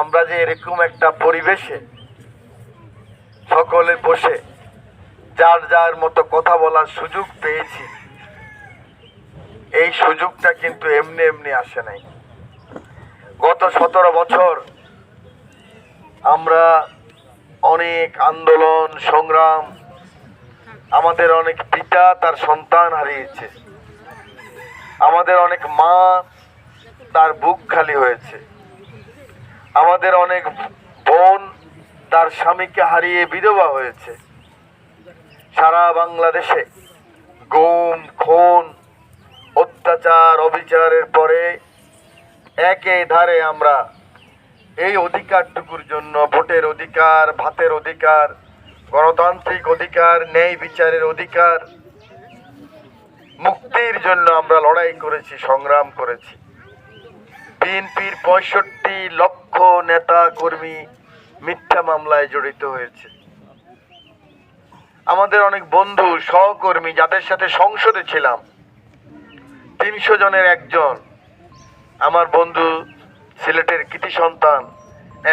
আমরা যে এরকম একটা পরিবেশে সকলে বসে যার যার মতো কথা বলার সুযোগ পেয়েছি, এই সুযোগটা কিন্তু এমনি এমনি আসে নাই। গত সতেরো বছর আমরা অনেক আন্দোলন, সংগ্রাম, আমাদের অনেক পিতা তার সন্তান হারিয়েছে। আমাদের অনেক মা তার বুক খালি হয়েছে। আমাদের অনেক বোন তার স্বামীকে হারিয়ে বিধবা হয়েছে। সারা বাংলাদেশে গুম, খুন, অত্যাচার, অবিচারের পরে একে ধারে আমরা এই অধিকারটুকুর জন্য ভোটের অধিকার, ভাতের অধিকার, গণতান্ত্রিক অধিকার, ন্যায় বিচারের অধিকার, মুক্তির জন্য আমরা লড়াই করেছি, সংগ্রাম করেছি। বিএনপির পঁয়ষট্টি লক্ষ নেতা কর্মী মিথ্যা মামলায় জড়িত হয়েছে। আমাদের অনেক বন্ধু, সহকর্মী যাদের সাথে সংসদে ছিলাম, তিনশো জনের একজন, আমার বন্ধু, সিলেটের কৃতি সন্তান,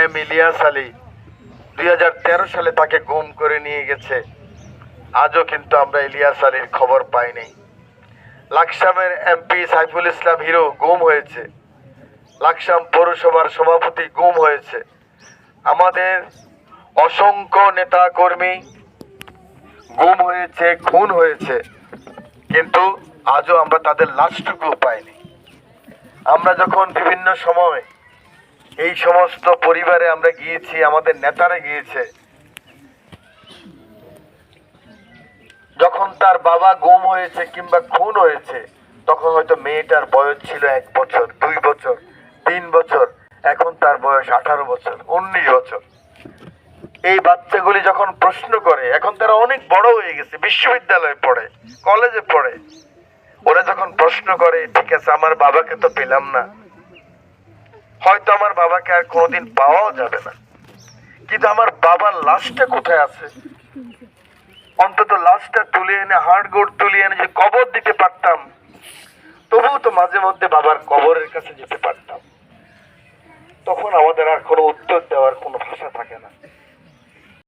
এম ইলিয়াস আলী, দুই হাজার তেরো সালে তাকে গুম করে নিয়ে গেছে। আজও কিন্তু আমরা ইলিয়াস আলীর খবর পাইনি লাকসামের এমপি সাইফুল ইসলাম হিরো গুম হয়েছে। লাকসাম পৌরসভার সভাপতি গুম হয়েছে। আমাদের অসংখ্য নেতা কর্মী গুম হয়েছে, খুন হয়েছে, কিন্তু আজও আমরা তাদের লাশটুকু পাইনি। আমরা যখন বিভিন্ন সময় এই সমস্ত পরিবারে আমরা গিয়েছি, আমাদের নেতারা গিয়েছে, যখন তার বাবা গুম হয়েছে কিংবা খুন হয়েছে, তখন হয়তো মেয়েটার বয়স ছিল এক বছর, দুই বছর। তিন বছর, এখন তার বয়স আঠারো বছর, উনিশ বছর। এই বাচ্চাগুলি যখন প্রশ্ন করে, এখন তারা অনেক বড় হয়ে গেছে, বিশ্ববিদ্যালয়ে পড়ে, কলেজে পড়ে। ওরা যখন প্রশ্ন করে, ঠিক আছে, আমার বাবাকে তো পেলাম না। হয়তো আমার বাবাকে আর কোনোদিন পাওয়াও যাবে না। কিন্তু আমার বাবার লাশটা কোথায় আছে? অন্তত লাশটা তুলে এনে, হাড় গোড় তুলে এনে যে কবর দিতে পারতাম, তবুও তো মাঝে মধ্যে বাবার কবরের কাছে যেতে পারতাম। তখন আমাদের আর কোনো উত্তর দেওয়ার কোনো ভাষা থাকে না।